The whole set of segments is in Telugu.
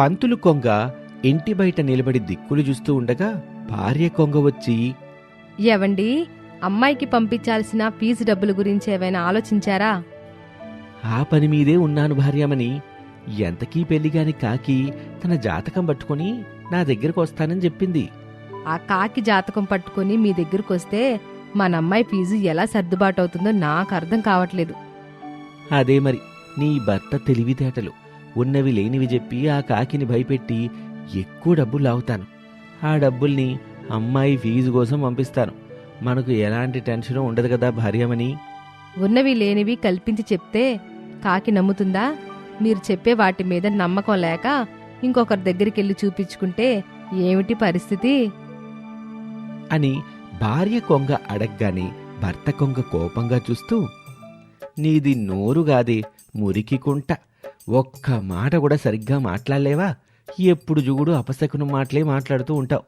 పంతులు కొంగ ఇంటి బయట నిలబడి దిక్కులు చూస్తూ ఉండగా భార్య కొంగ వచ్చి ఏవండి అమ్మాయికి పంపించాల్సిన ఫీజు డబ్బుల గురించి ఏమైనా ఆలోచించారా? ఆ పని మీదే ఉన్నాను భార్యమని ఎంతకీ పెళ్ళిగాని కాకి తన జాతకం పట్టుకొని నా దగ్గరకు వస్తానని చెప్పింది. ఆ కాకి జాతకం పట్టుకొని మీ దగ్గరకు వస్తే మన అమ్మాయి ఫీజు ఎలా సర్దుబాటు అవుతుందో నాకు అర్థం కావట్లేదు. అదే మరి నీ భర్త తెలివితేటలు. ఉన్నవి లేనివి చెప్పి ఆ కాకిని భయపెట్టి ఎక్కువ డబ్బులు లాగుతాను. ఆ డబ్బుల్ని అమ్మాయి ఫీజు కోసం పంపిస్తాను. మనకు ఎలాంటి టెన్షన్ ఉండదు కదా భార్యమని ఉన్నవి లేనివి కల్పించి చెప్తే కాకి నమ్ముతుందా? మీరు చెప్పే వాటి మీద నమ్మకం లేక ఇంకొకరి దగ్గరికి వెళ్ళి చూపించుకుంటే ఏమిటి పరిస్థితి? అని భార్య కొంగ అడగ్గానే భర్త కొంగ కోపంగా చూస్తూ నీది నోరుగాదే మురికి కుంట. ఒక్క మాట కూడా సరిగ్గా మాట్లాడలేవా? ఎప్పుడు జుగుడు అపశకునం మాటలే మాట్లాడుతూ ఉంటావు.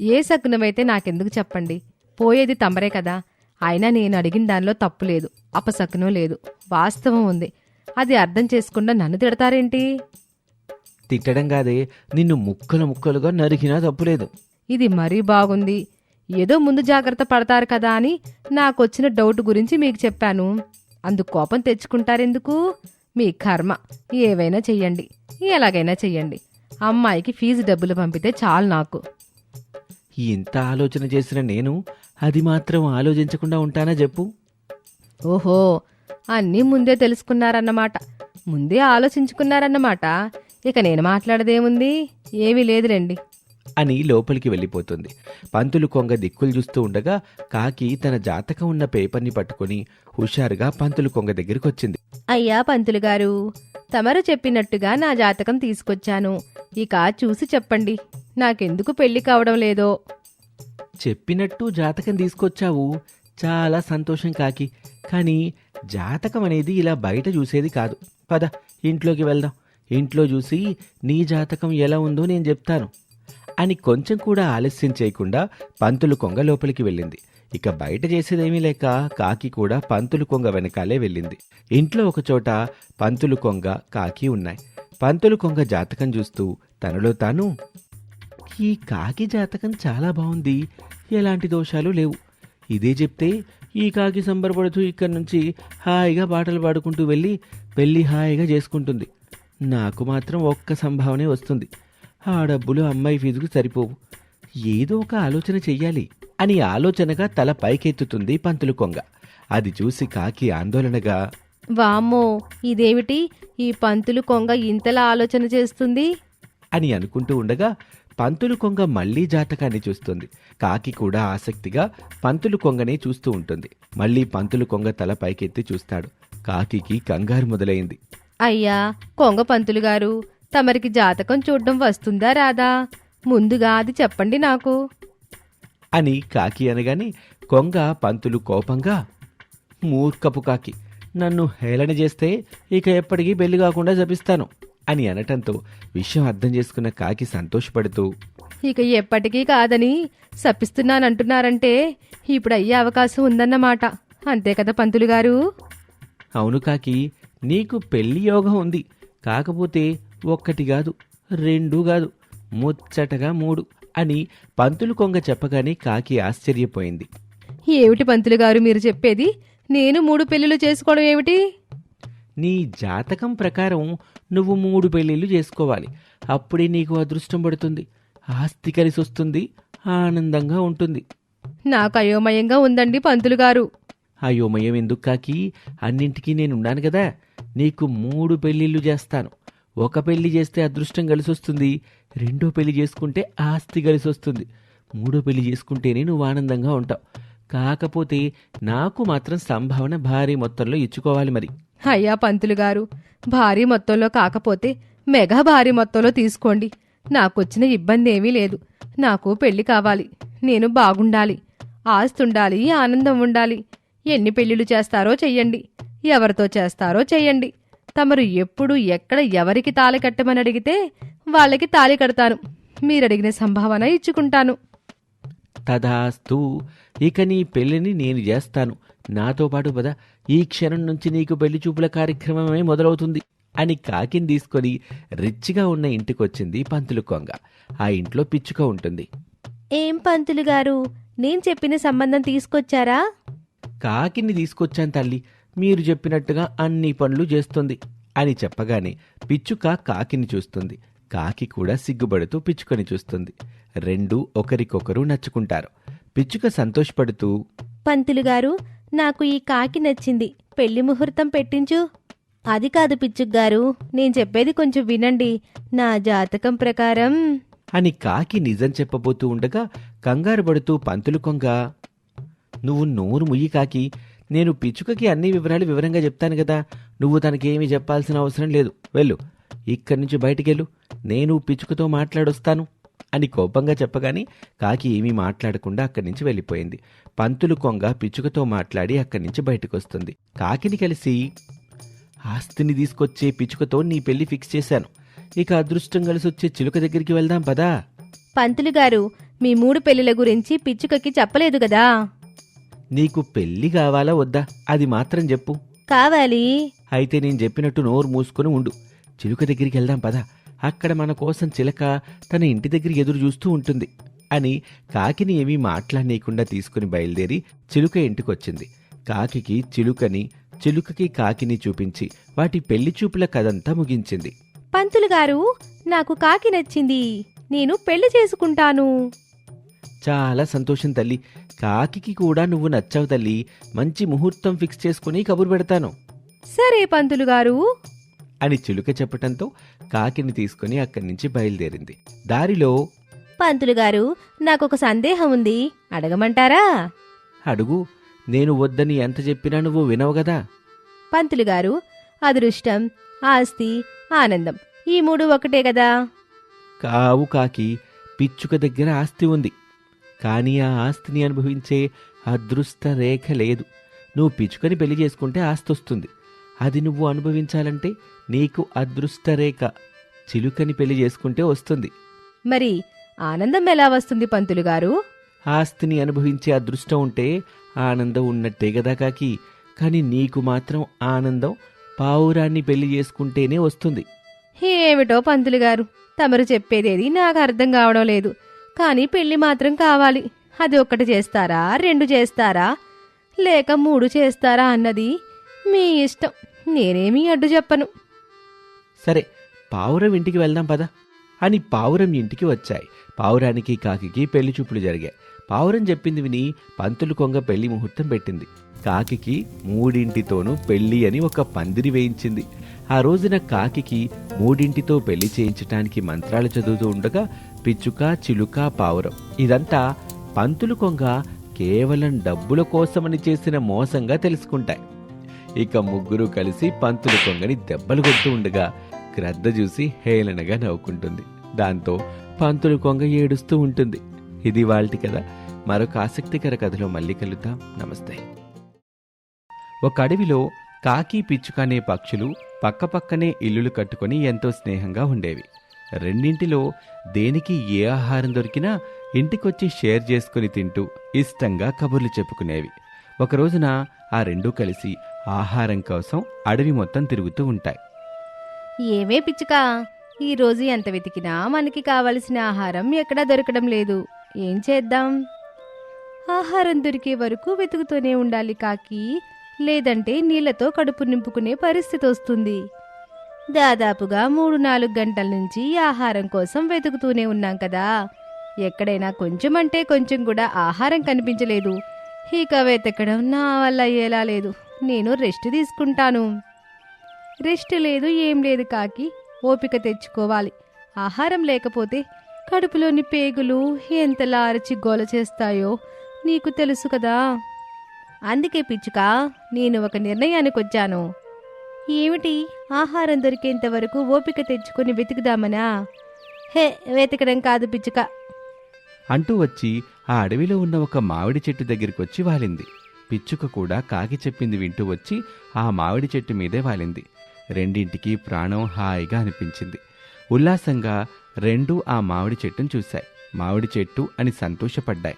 ఏ శకునమైతే నాకెందుకు చెప్పండి? పోయేది తమరే కదా. అయినా నేను అడిగిన దానిలో తప్పు లేదు అపశకునం లేదు వాస్తవం ఉంది. అది అర్థం చేసుకుండా నన్ను తిడతారేంటి? తిట్టడం కాదే నిన్ను ముక్కలు ముక్కలుగా నరికినా తప్పులేదు ఇది మరీ బాగుంది. ఏదో ముందు జాగ్రత్త పడతారు కదా అని నాకొచ్చిన డౌట్ గురించి మీకు చెప్పాను. అందుకు కోపం తెచ్చుకుంటారెందుకు? మీ కర్మ ఏవైనా చెయ్యండి. ఎలాగైనా చెయ్యండి. అమ్మాయికి ఫీజు డబ్బులు పంపితే చాలు నాకు. ఇంత ఆలోచన చేసిన నేను అది మాత్రం ఆలోచించకుండా ఉంటానా చెప్పు? ఓహో అన్నీ ముందే తెలుసుకున్నారన్నమాట. ముందే ఆలోచించుకున్నారన్నమాట. ఇక నేను మాట్లాడదేముంది? ఏమీ లేదులేండి. అని లోపలికి వెళ్ళిపోతుంది. పంతులు కొంగ దిక్కులు చూస్తూ ఉండగా కాకి తన జాతకం ఉన్న పేపర్ని పట్టుకొని హుషారుగా పంతులు కొంగ దగ్గరికి వచ్చింది అయ్యా పంతులు గారు తమరు చెప్పినట్టుగా నా జాతకం తీసుకొచ్చాను. ఇక చూసి చెప్పండి నాకెందుకు పెళ్ళి కావడం లేదో? చెప్పినట్టు జాతకం తీసుకొచ్చావు చాలా సంతోషం కాకి. కానీ జాతకం అనేది ఇలా బయట చూసేది కాదు. పద ఇంట్లోకి వెళ్దాం. ఇంట్లో చూసి నీ జాతకం ఎలా ఉందో నేను చెప్తాను. అని కొంచెం కూడా ఆలస్యం చేయకుండా పంతులు కొంగ లోపలికి వెళ్ళింది. ఇక బయట చేసేదేమీ లేక కాకి కూడా పంతులు కొంగ వెనకాలే వెళ్ళింది. ఇంట్లో ఒకచోట పంతులు కొంగ కాకి ఉన్నాయి. పంతులు కొంగ జాతకం చూస్తూ తనలో తాను ఈ కాకి జాతకం చాలా బాగుంది. ఎలాంటి దోషాలు లేవు. ఇదే చెప్తే ఈ కాకి సంబరపడుతూ ఇక్కడి నుంచి హాయిగా పాటలు పాడుకుంటూ వెళ్ళి పెళ్ళి హాయిగా చేసుకుంటుంది. నాకు మాత్రం ఒక్క సంభావనే వస్తుంది. ఆ డబ్బులు అమ్మాయి ఫీజుకు సరిపోవు. ఏదో ఒక ఆలోచన చెయ్యాలి. అని ఆలోచనగా తల పైకెత్తుతుంది పంతులు కొంగ. అది చూసి కాకి ఆందోళనగా వామ్మో ఇదేమిటి? ఈ పంతులు కొంగ ఇంతలా ఆలోచన చేస్తుంది? అని అనుకుంటూ ఉండగా పంతులు కొంగ మళ్ళీ జాతకాన్ని చూస్తుంది. కాకి కూడా ఆసక్తిగా పంతులు కొంగనే చూస్తూ ఉంటుంది. మళ్ళీ పంతులు కొంగ తల పైకెత్తి చూస్తాడు. కాకికి కంగారు మొదలైంది. అయ్యా కొంగ పంతులు గారు తమరికి జాతకం చూడ్డం వస్తుందా రాదా? ముందుగా అది చెప్పండి నాకు. అని కాకి అనగానే కొంగ పంతులు కోపంగా మూర్ఖపు కాకి నన్ను హేళన చేస్తే ఇక ఎప్పటికీ పెళ్ళి కాకుండా జపిస్తాను అని అనటంతో విషయం అర్థం చేసుకున్న కాకి సంతోషపడుతూ ఇక ఎప్పటికీ కాదని శపిస్తున్నానంటున్నారంటే ఇప్పుడు అయ్యే అవకాశం ఉందన్నమాట. అంతే కదా పంతులు గారు? అవును కాకి నీకు పెళ్ళి యోగం ఉంది. కాకపోతే ఒక్కటి కాదు రెండు కాదు ముచ్చటగా మూడు. అని పంతులు కొంగ చెప్పగానే కాకి ఆశ్చర్యపోయింది. ఏమిటి పంతులు గారు మీరు చెప్పేది? నేను మూడు పెళ్ళిళ్ళు చేసుకోవడం ఏమిటి? నీ జాతకం ప్రకారం నువ్వు మూడు పెళ్ళిళ్ళు చేసుకోవాలి. అప్పుడే నీకు అదృష్టం పడుతుంది. ఆస్తి కలిసి వస్తుంది. ఆనందంగా ఉంటుంది. నాకు అయోమయంగా ఉందండి పంతులు గారు. అయోమయం ఎందుకు కాకి? అన్నింటికీ నేనున్నాను కదా. నీకు మూడు పెళ్ళిళ్ళు చేస్తాను. ఒక పెళ్ళి చేస్తే అదృష్టం కలిసి వస్తుంది. రెండో పెళ్ళి చేసుకుంటే ఆస్తి కలిసి వస్తుంది మూడో పెళ్ళి చేసుకుంటేనే నువ్వు ఆనందంగా ఉంటావు. కాకపోతే నాకు మాత్రం సంభావన భారీ మొత్తంలో ఇచ్చుకోవాలి మరి. అయ్యా పంతులు గారు భారీ మొత్తంలో కాకపోతే మెగా భారీ మొత్తంలో తీసుకోండి. నాకొచ్చిన ఇబ్బంది ఏమీ లేదు. నాకు పెళ్ళి కావాలి. నేను బాగుండాలి. ఆస్తుండాలి ఆనందం ఉండాలి. ఎన్ని పెళ్ళిళ్ళు చేస్తారో చెయ్యండి. ఎవరితో చేస్తారో చెయ్యండి. తమరు ఎప్పుడు ఎక్కడ ఎవరికి తాళి కట్టమని అడిగితే వాళ్ళకి తాళి కడతాను. మీరడిగిన సంభావన ఇచ్చుకుంటాను. తదాస్తు ఇక నీ పెళ్ళిని నేను చేస్తాను. నాతో పాటు పద ఈ క్షణం నుంచి నీకు పెళ్ళి చూపుల కార్యక్రమమే మొదలవుతుంది అని కాకిని తీసుకొని రిచ్గా ఉన్న ఇంటికొచ్చింది పంతులు కొంగ. ఆ ఇంట్లో పిచ్చుక ఉంటుంది. ఏం పంతులు గారు? నేను చెప్పిన సంబంధం తీసుకొచ్చారా? కాకిని తీసుకొచ్చాను తల్లి. మీరు చెప్పినట్టుగా అన్ని పనులు చేస్తుంది అని చెప్పగానే పిచ్చుక కాకిని చూస్తుంది. కాకి కూడా సిగ్గుపడుతూ పిచ్చుకని చూస్తుంది. రెండు ఒకరికొకరు నచ్చుకుంటారు. పిచ్చుక సంతోషపడుతూ పంతులు గారు నాకు ఈ కాకి నచ్చింది. పెళ్ళి ముహూర్తం పెట్టించు. అది కాదు పిచ్చుగ్గారు నేను చెప్పేది కొంచెం వినండి. నా జాతకం ప్రకారం. అని కాకి నిజం చెప్పబోతూ ఉండగా కంగారు పడుతూ పంతులు కొంగ నువ్వు నోరు ముయ్యి కాకి. నేను పిచ్చుకకి అన్ని వివరాలు వివరంగా చెప్తాను కదా. నువ్వు తనకేమీ చెప్పాల్సిన అవసరం లేదు. వెళ్ళు. ఇక్కడి నుంచి బయటికెళ్ళు. నేను పిచ్చుకతో మాట్లాడొస్తాను అని కోపంగా చెప్పగానే కాకి ఏమీ మాట్లాడకుండా అక్కడి నుంచి వెళ్ళిపోయింది. పంతులు కొంగ పిచ్చుకతో మాట్లాడి అక్కడి నుంచి బయటకు వస్తుంది కాకిని కలిసి ఆస్తిని తీసుకొచ్చే పిచ్చుకతో నీ పెళ్ళి ఫిక్స్ చేశాను. ఇక అదృష్టం కలిసి వచ్చే చిలుక దగ్గరికి వెళ్దాం పదా. పంతులు గారు మీ మూడు పెళ్ళిల గురించి పిచ్చుకకి చెప్పలేదు కదా. నీకు పెళ్ళి కావాలా వద్దా? అది మాత్రం చెప్పు. కావాలి. అయితే నేను చెప్పినట్టు నోరు మూసుకొని ఉండు. చిలుక దగ్గరికి వెళ్దాం పదా. అక్కడ మన కోసం చిలక తన ఇంటి దగ్గర ఎదురు చూస్తూ ఉంటుంది అని కాకిని ఏమీ మాట్లాడనీయకుండా తీసుకుని బయలుదేరి చిలుక ఇంటికొచ్చింది. కాకికి చిలుకని చిలుకకి కాకిని చూపించి వాటి పెళ్ళి చూపుల కథంతా ముగించింది. పంతులు గారు నాకు కాకి నచ్చింది. నేను పెళ్ళి చేసుకుంటాను. చాలా సంతోషం తల్లి. కాకికి కూడా నువ్వు నచ్చావు తల్లి. మంచి ముహూర్తం ఫిక్స్ చేసుకుని కబురు పెడతాను. సరే పంతులు గారు. అని చిలుక చెప్పటంతో కాకిని తీసుకుని అక్కడి నుంచి బయలుదేరింది. దారిలో పంతులు గారు నాకొక సందేహం ఉంది అడగమంటారా? అడుగు నేను వద్దని ఎంత చెప్పినా నువ్వు వినవు కదా పంతులు గారు అదృష్టం ఆస్తి ఆనందం ఈ మూడు ఒకటే కదా కావు కాకి పిచ్చుక దగ్గర ఆస్తి ఉంది. కానీ ఆ ఆస్తిని అనుభవించే అదృష్ట రేఖ లేదు. నువ్వు పిచ్చుకని పెళ్ళి చేసుకుంటే ఆస్తి వస్తుంది. అది నువ్వు అనుభవించాలంటే నీకు అదృష్ట రేఖ చిలుకని పెళ్ళి చేసుకుంటే వస్తుంది. మరి ఆనందం ఎలా వస్తుంది పంతులు గారు? ఆస్తిని అనుభవించే అదృష్టం ఉంటే ఆనందం ఉన్నట్టే కదా కాకి. కానీ నీకు మాత్రం ఆనందం పావురాన్ని పెళ్ళి చేసుకుంటేనే వస్తుంది. ఏమిటో పంతులు గారు? తమరు చెప్పేదేది నాకు అర్థం కావడం లేదు. కానీ పెళ్ళి మాత్రం కావాలి. అది ఒక్కటి చేస్తారా? రెండు చేస్తారా? లేక మూడు చేస్తారా అన్నది మీ ఇష్టం. నేనేమీ అడ్డు చెప్పను. సరే పావురం ఇంటికి వెళ్దాం పద. అని పావురం ఇంటికి వచ్చాయి. పావురానికి కాకికి పెళ్ళి చూపులు జరిగాయి. పావురం చెప్పింది విని పంతులు కొంగ పెళ్ళి ముహూర్తం పెట్టింది. కాకికి మూడింటితోనూ పెళ్ళి అని ఒక పందిరి వేయించింది. ఆ రోజున కాకికి మూడింటితో పెళ్ళి చేయించటానికి మంత్రాలు చదువుతూ ఉండగా పిచ్చుక చిలుక పావురం ఇదంతా పంతులు కొంగ కేవలం డబ్బుల కోసమని చేసిన మోసంగా తెలుసుకుంటాయి. ఇక ముగ్గురు కలిసి పంతులు కొంగని దెబ్బలు కొడుతూ ఉండగా గ్రద్ద చూసి హేళనగా నవ్వుకుంటుంది. దాంతో పంతులు కొంగ ఏడుస్తూ ఉంటుంది. ఇది వాళ్ళటి కదా మరొక ఆసక్తికర కథలో మళ్ళీ కలుద్దాం. నమస్తే. ఒక అడవిలో కాకి పిచ్చుక అనే పక్షులు పక్కపక్కనే ఇల్లులు కట్టుకొని ఎంతో స్నేహంగా ఉండేవి. రెండింటిలో దేనికి ఏ ఆహారం దొరికినా ఇంటికొచ్చి షేర్ చేసుకుని తింటూ ఇష్టంగా కబుర్లు చెప్పుకునేవి. ఒక రోజున ఆ రెండూ కలిసి ఆహారం కోసం అడవి మొత్తం తిరుగుతూ ఉంటాయి. ఏమే పిచ్చుకా? ఈరోజు ఎంత వెతికినా మనకి కావలసిన ఆహారం ఎక్కడా దొరకడం లేదు. ఏం చేద్దాం? ఆహారం దొరికే వరకు వెతుకుతూనే ఉండాలి కాకి. లేదంటే నీళ్ళతో కడుపు నింపుకునే పరిస్థితి వస్తుంది. దాదాపుగా మూడు నాలుగు గంటల నుంచి ఆహారం కోసం వెతుకుతూనే ఉన్నాం కదా. ఎక్కడైనా కొంచెం అంటే కొంచెం కూడా ఆహారం కనిపించలేదు. ఇక వెతకడం నా వల్ల అయ్యేలా లేదు. నేను రెస్ట్ తీసుకుంటాను. రెస్ట్ లేదు ఏం లేదు కాకి. ఓపిక తెచ్చుకోవాలి. ఆహారం లేకపోతే కడుపులోని పేగులు ఎంతలా అరచి గోల చేస్తాయో నీకు తెలుసు కదా. అందుకే పిచ్చుక నేను ఒక నిర్ణయానికి వచ్చాను ఏమిటి? ఆహారం దొరికేంత వరకు ఓపిక తెచ్చుకొని వెతుకుదామనా? హే వెతకడం కాదు పిచ్చుక. అంటూ వచ్చి ఆ అడవిలో ఉన్న ఒక మామిడి చెట్టు దగ్గరికి వచ్చి వాలింది. పిచ్చుక కూడా కాకి చెప్పింది వింటూ వచ్చి ఆ మామిడి చెట్టు మీదే వాలింది. రెండింటికి ప్రాణం హాయిగా అనిపించింది. ఉల్లాసంగా రెండు ఆ మామిడి చెట్టును చూశాయి. మామిడి చెట్టు అని సంతోషపడ్డాయి.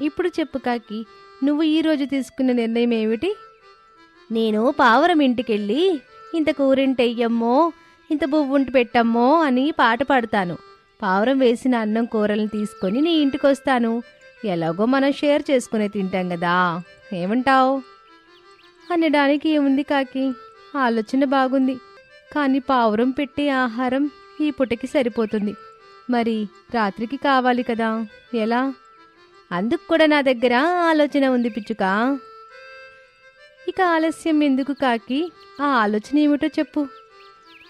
ఇప్పుడు చెప్పు కాకి నువ్వు ఈ రోజు తీసుకున్న నిర్ణయం ఏమిటి? నేను పావురం ఇంటికెళ్ళి ఇంత కూరింటెయ్యమ్మో ఇంత బువ్వుంటి పెట్టమ్మో అని పాట పాడతాను. పావురం వేసిన అన్నం కూరలను తీసుకొని నీ ఇంటికి వస్తాను ఎలాగో మనం షేర్ చేసుకునే తింటాం కదా ఏమంటావు? అనడానికి ఏముంది కాకి? ఆలోచన బాగుంది. కానీ పావురం పెట్టే ఆహారం ఈ పుటకి సరిపోతుంది. మరి రాత్రికి కావాలి కదా. ఎలా? అందుకు కూడా నా దగ్గర ఆలోచన ఉంది పిచ్చుక. ఇక ఆలస్యం ఎందుకు కాకి? ఆ ఆలోచన ఏమిటో చెప్పు.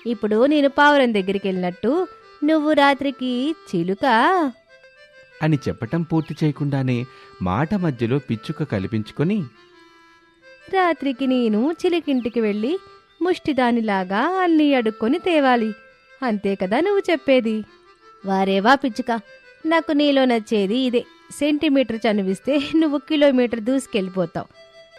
ఇప్పుడు నేను పావురం దగ్గరికి వెళ్ళినట్టు నువ్వు రాత్రికి చిలుక? అని చెప్పటం పూర్తి చేయకుండానే మాట మధ్యలో పిచ్చుక కల్పించుకొని రాత్రికి నేను చిలికింటికి వెళ్ళి ముష్టిదానిలాగా అన్నీ అడుక్కొని తేవాలి. అంతే కదా నువ్వు చెప్పేది? వారేవా పిచ్చుక? నాకు నీలో నచ్చేది ఇదే. సెంటీమీటర్ చనువిస్తే నువ్వు కిలోమీటర్ దూసుకెళ్ళిపోతావు.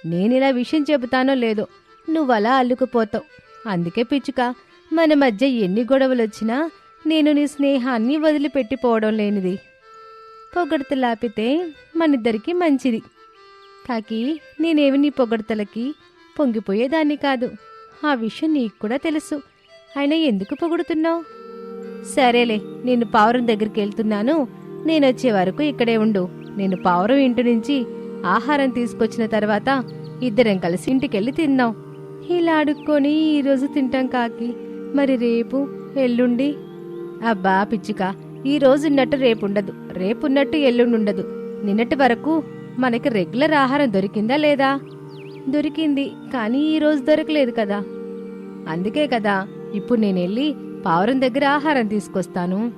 నేనిలా విషయం చెబుతానో లేదో నువ్వలా అల్లుకుపోతావు. అందుకే పిచ్చుక మన మధ్య ఎన్ని గొడవలు వచ్చినా నేను నీ స్నేహాన్ని వదిలిపెట్టిపోవడం లేనిది. పొగడ్తలాపితే మనిద్దరికీ మంచిది. కాకి నేనేమి నీ పొగడతలకి పొంగిపోయేదాన్ని కాదు. ఆ విషయం నీకు కూడా తెలుసు. అయినా ఎందుకు పొగుడుతున్నావు? సరేలే నేను పావురం దగ్గరికి వెళ్తున్నాను. నేను వచ్చే వరకు ఇక్కడే ఉండు. నేను పావురం ఇంటి నుంచి ఆహారం తీసుకొచ్చిన తర్వాత ఇద్దరం కలిసి ఇంటికెళ్ళి తిందాం ఇలా అడుక్కొని ఈరోజు తింటాం కాకి. మరి రేపు ఎల్లుండి? అబ్బా పిచ్చుక ఈ రోజు ఉన్నట్టు రేపు ఉండదు రేపు ఉన్నట్టు ఎల్లుండి ఉండదు నిన్నటి వరకు మనకి రెగ్యులర్ ఆహారం దొరికిందా లేదా? దొరికింది కానీ ఈరోజు దొరకలేదు కదా. అందుకే కదా ఇప్పుడు నేను వెళ్ళి పావురం దగ్గర ఆహారం తీసుకొస్తాను.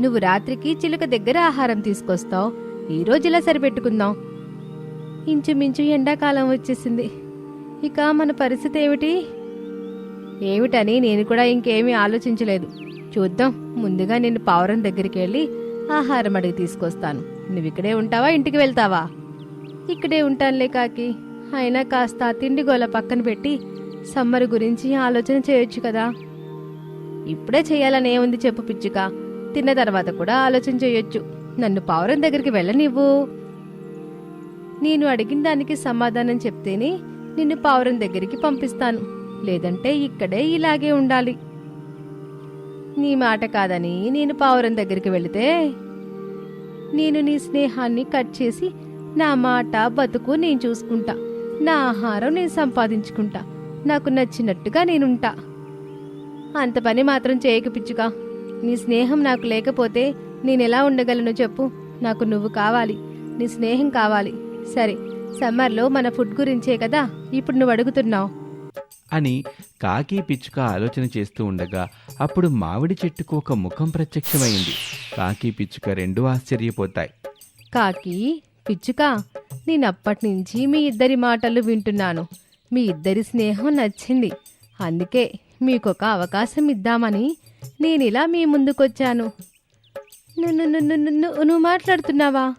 నువ్వు రాత్రికి చిలుక దగ్గర ఆహారం తీసుకొస్తావు. ఈ రోజు ఇలా సరిపెట్టుకుందాం. ఇంచుమించు ఎండాకాలం వచ్చేసింది. ఇక మన పరిస్థితి ఏమిటి? ఏమిటని నేను కూడా ఇంకేమీ ఆలోచించలేదు. చూద్దాం ముందుగా నేను పావురం దగ్గరికి వెళ్ళి ఆహారం అడిగి తీసుకొస్తాను. నువ్వు ఇక్కడే ఉంటావా ఇంటికి వెళ్తావా? ఇక్కడే ఉంటానులే కాకి. అయినా కాస్త తిండి గోల పక్కన పెట్టి సమ్మర్ గురించి ఆలోచన చేయొచ్చు కదా. ఇప్పుడే చేయాలని ఏముంది చెప్పు పిచ్చుక. తిన్న తర్వాత కూడా ఆలోచన చేయొచ్చు. నన్ను పావురం దగ్గరికి వెళ్ళనివ్వు. నేను అడిగిన దానికి సమాధానం చెప్తేనే నిన్ను పావురం దగ్గరికి పంపిస్తాను. లేదంటే ఇక్కడే ఇలాగే ఉండాలి. నీ మాట కాదని నేను పావురం దగ్గరికి వెళితే నేను నీ స్నేహాన్ని కట్ చేసి నా మాట బతుకు నేను చూసుకుంటా. నా ఆహారం నేను సంపాదించుకుంటా. నాకు నచ్చినట్టుగా నేనుంటా. అంత పని మాత్రం చేయక పిచ్చుగా నీ స్నేహం నాకు లేకపోతే నేనెలా ఉండగలను చెప్పు. నాకు నువ్వు కావాలి. నీ స్నేహం కావాలి. సరే సమ్మర్లో మన ఫుడ్ గురించే కదా? ఇప్పుడు నువ్వు అడుగుతున్నావు. అని కాకి పిచ్చుక ఆలోచన చేస్తూ ఉండగా అప్పుడు మామిడి చెట్టుకు ఒక ముఖం ప్రత్యక్షమైంది. కాకి పిచ్చుక రెండూ ఆశ్చర్యపోతాయి. కాకి పిచ్చుక నేనప్పటినుంచి మీ ఇద్దరి మాటలు వింటున్నాను. మీ ఇద్దరి స్నేహం నచ్చింది. అందుకే మీకొక అవకాశం ఇద్దామని నేను ఇలా మీ ముందుకొచ్చాను. ను- నువ్వు మాట్లాడుతున్నావా?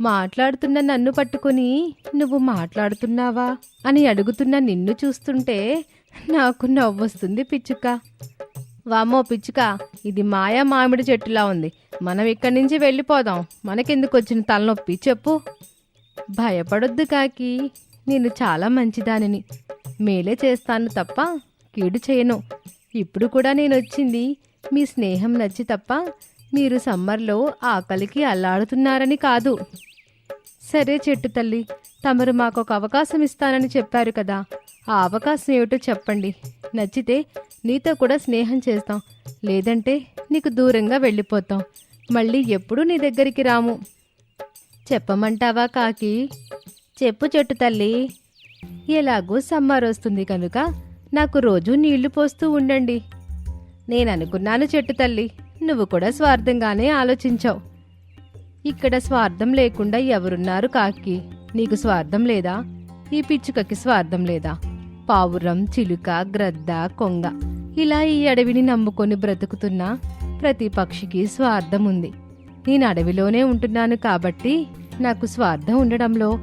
మాట్లాడుతున్న నన్ను పట్టుకొని నువ్వు మాట్లాడుతున్నావా అని అడుగుతున్న నిన్ను చూస్తుంటే నాకు నవ్వొస్తుంది పిచ్చుక. వామ్మో పిచ్చుక ఇది మాయా మామిడి చెట్టులా ఉంది. మనం ఇక్కడి నుంచి వెళ్ళిపోదాం. మనకెందుకు వచ్చిన తలనొప్పి? చెప్పు. భయపడొద్దు కాకి. నేను చాలా మంచిదానిని. మేలే చేస్తాను తప్ప కీడు చేయను. ఇప్పుడు కూడా నేను వచ్చింది మీ స్నేహం నచ్చి తప్ప మీరు సమ్మర్లో ఆకలికి అల్లాడుతున్నారని కాదు. సరే చెట్టు తల్లి తమరు మాకు ఒక అవకాశం ఇస్తానని చెప్పారు కదా. ఆ అవకాశం ఏమిటో చెప్పండి. నచ్చితే నీతో కూడా స్నేహం చేస్తాం. లేదంటే నీకు దూరంగా వెళ్ళిపోతాం. మళ్ళీ ఎప్పుడు నీ దగ్గరికి రాము. చెప్పమంటావా కాకి? చెప్పు చెట్టు తల్లి. ఎలాగో సమ్మర్ వస్తుంది కనుక నాకు రోజు నీళ్ళు పోస్తూ ఉండండి. నేను అనుకున్నాను చెట్టు తల్లి నువ్వు కూడా స్వార్థంగానే ఆలోచించావు. ఇక్కడ స్వార్థం లేకుండా ఎవరున్నారు కాకి? నీకు స్వార్థం లేదా? ఈ పిచ్చుకకి స్వార్థం లేదా? పావురం చిలుక గ్రద్ద కొంగ. ఇలా ఈ అడవిని నమ్ముకొని బ్రతుకుతున్న ప్రతి పక్షికి స్వార్థం ఉంది. నేను అడవిలోనే ఉంటున్నాను కాబట్టి నాకు స్వార్థం ఉండడంలో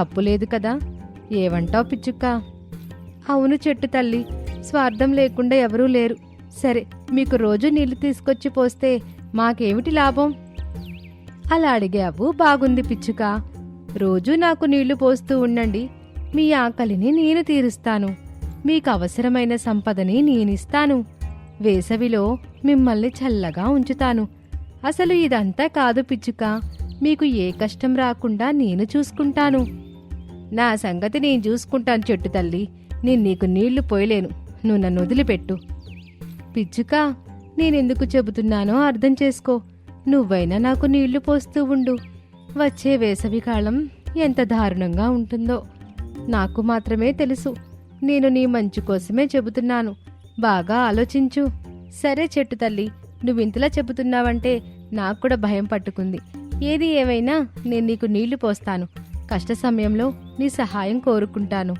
తప్పు లేదు కదా? ఏమంటావు పిచ్చుక్క? అవును చెట్టు తల్లి స్వార్థం లేకుండా ఎవరూ లేరు. సరే మీకు రోజు నీళ్ళు తీసుకొచ్చి పోస్తే మాకేమిటి లాభం? అలా అడిగావు బాగుంది పిచ్చుక. రోజు నాకు నీళ్ళు పోస్తూ ఉండండి. మీ ఆకలిని నేను తీరుస్తాను. మీకు అవసరమైన సంపదని నేనిస్తాను. వేసవిలో మిమ్మల్ని చల్లగా ఉంచుతాను. అసలు ఇదంతా కాదు పిచ్చుక. మీకు ఏ కష్టం రాకుండా నేను చూసుకుంటాను. నా సంగతి నేను చూసుకుంటాను చెట్టు తల్లి. నేను నీకు నీళ్ళు పోయలేను. నువ్వు నన్ను వదిలిపెట్టు. పిచ్చుక నేనెందుకు చెబుతున్నానో అర్థం చేసుకో. నువ్వైనా నాకు నీళ్ళు పోస్తూ ఉండు. వచ్చే వేసవికాలం ఎంత దారుణంగా ఉంటుందో. నాకు మాత్రమే తెలుసు. నేను నీ మంచు కోసమే చెబుతున్నాను. బాగా ఆలోచించు. సరే చెట్టు తల్లి నువ్వింతలా చెబుతున్నావంటే నాకు కూడా భయం పట్టుకుంది. ఏది ఏమైనా నేను నీకు నీళ్ళు పోస్తాను. కష్ట సమయంలో నీ సహాయం కోరుకుంటాను.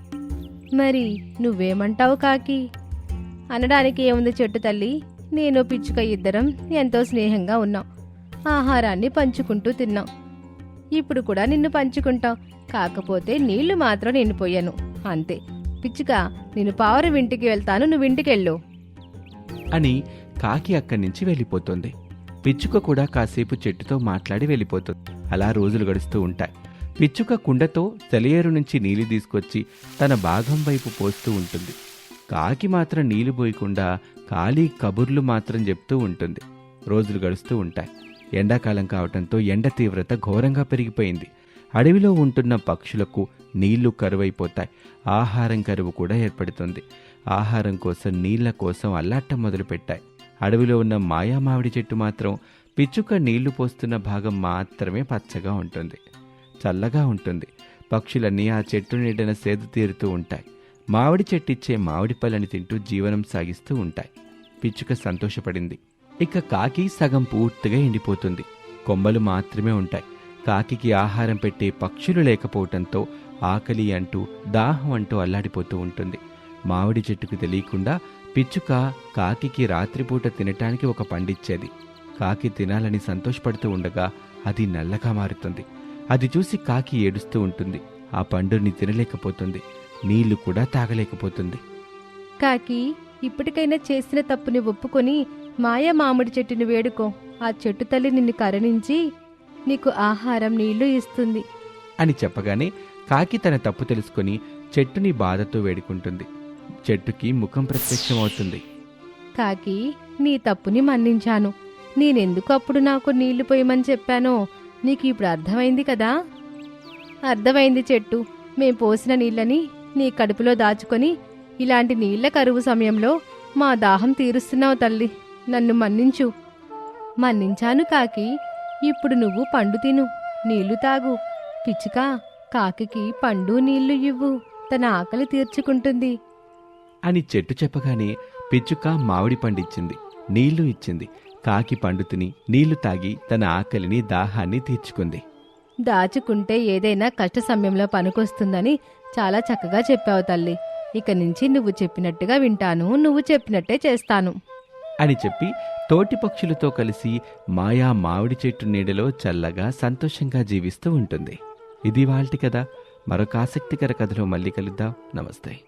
మరి నువ్వేమంటావు కాకి? అనడానికి ఏముంది చెట్టు తల్లి? నేను పిచ్చుక ఇద్దరం ఎంతో స్నేహంగా ఉన్నాం. ఆహారాన్ని పంచుకుంటూ తిన్నాం. ఇప్పుడు కూడా నిన్ను పంచుకుంటాం. కాకపోతే నీళ్ళు మాత్రం నిండిపోయాను అంతే. పిచ్చుక నేను పావురం ఇంటికి వెళ్తాను నువ్వు ఇంటికెళ్ళు. అని కాకి అక్కడి నుంచి వెళ్ళిపోతుంది. పిచ్చుక కూడా కాసేపు చెట్టుతో మాట్లాడి వెళ్ళిపోతుంది. అలా రోజులు గడుస్తూ ఉంటాయి. పిచ్చుక కుండతో సెలయేరు నుంచి నీళ్ళు తీసుకొచ్చి తన భాగం వైపు పోస్తూ ఉంటుంది. కాకి మాత్రం నీళ్ళు పోయకుండా ఖాళీ కబుర్లు మాత్రం చెప్తూ ఉంటుంది. రోజులు గడుస్తూ ఉంటాయి. ఎండాకాలం కావటంతో ఎండ తీవ్రత ఘోరంగా పెరిగిపోయింది. అడవిలో ఉంటున్న పక్షులకు నీళ్ళు కరువైపోతాయి. ఆహారం కరువు కూడా ఏర్పడుతుంది. ఆహారం కోసం నీళ్ళ కోసం అల్లాటం మొదలుపెట్టాయి. అడవిలో ఉన్న మాయామావిడి చెట్టు మాత్రం పిచ్చుక నీళ్ళు పోస్తున్న భాగం మాత్రమే పచ్చగా ఉంటుంది. చల్లగా ఉంటుంది. పక్షులన్నీ ఆ చెట్టు నీడన సేదు తీరుతూ ఉంటాయి. మామిడి చెట్టు ఇచ్చే మామిడి పళ్ళని తింటూ జీవనం సాగిస్తూ ఉంటాయి. పిచ్చుక సంతోషపడింది. ఇక కాకి సగం పూర్తిగా ఎండిపోతుంది. కొమ్మలు మాత్రమే ఉంటాయి. కాకికి ఆహారం పెట్టే పక్షులు లేకపోవటంతో ఆకలి అంటూ దాహం అంటూ అల్లాడిపోతూ ఉంటుంది. మామిడి చెట్టుకు తెలియకుండా పిచ్చుక కాకికి రాత్రిపూట తినటానికి ఒక పండిచ్చేది. కాకి తినాలని సంతోషపడుతూ ఉండగా అది నల్లగా మారుతుంది. అది చూసి కాకి ఏడుస్తూ ఉంటుంది. ఆ పండుని తినలేకపోతుంది. నీళ్ళు కూడా తాగలేకపోతుంది. కాకి ఇప్పటికైనా చేసిన తప్పుని ఒప్పుకొని మాయా మామిడి చెట్టుని వేడుకో. ఆ చెట్టు తల్లి నిన్ను కరుణించి నీకు ఆహారం నీళ్ళు ఇస్తుంది. అని చెప్పగానే కాకి తన తప్పు తెలుసుకొని చెట్టుని బాధతో వేడుకుంటుంది. చెట్టుకి ముఖం ప్రత్యక్షమవుతుంది. కాకి నీ తప్పుని మన్నించాను. నేనెందుకు అప్పుడు నాకు నీళ్ళు పోయమని చెప్పానో? నీకు ఇప్పుడు అర్థమైంది కదా? అర్థమైంది చెట్టు. మేం పోసిన నీళ్ళని నీ కడుపులో దాచుకొని ఇలాంటి నీళ్ళ కరువు సమయంలో మా దాహం తీరుస్తున్నావు తల్లి. నన్ను మన్నించు. మన్నించాను కాకి. ఇప్పుడు నువ్వు పండు తిను నీళ్ళు తాగు. పిచ్చుక కాకికి పండు నీళ్ళు ఇవ్వు తన ఆకలి తీర్చుకుంటుంది. అని చెట్టు చెప్పగానే పిచ్చుక మామిడి పండిచ్చింది నీళ్ళు ఇచ్చింది. కాకి పండు తిని నీళ్ళు తాగి తన ఆకలిని దాహాన్ని తీర్చుకుంది. దాచుకుంటే ఏదైనా కష్ట సమయంలో పనికొస్తుందని చాలా చక్కగా చెప్పావు తల్లి. ఇక నుంచి నువ్వు చెప్పినట్టుగా వింటాను నువ్వు చెప్పినట్టే చేస్తాను. అని చెప్పి తోటి పక్షులతో కలిసి మాయా మామిడి చెట్టు నీడలో చల్లగా సంతోషంగా జీవిస్తూ ఉంటుంది. ఇది వాళ్ళటి కదా మరొక ఆసక్తికర కథలో మళ్ళీ కలుద్దాం. నమస్తే.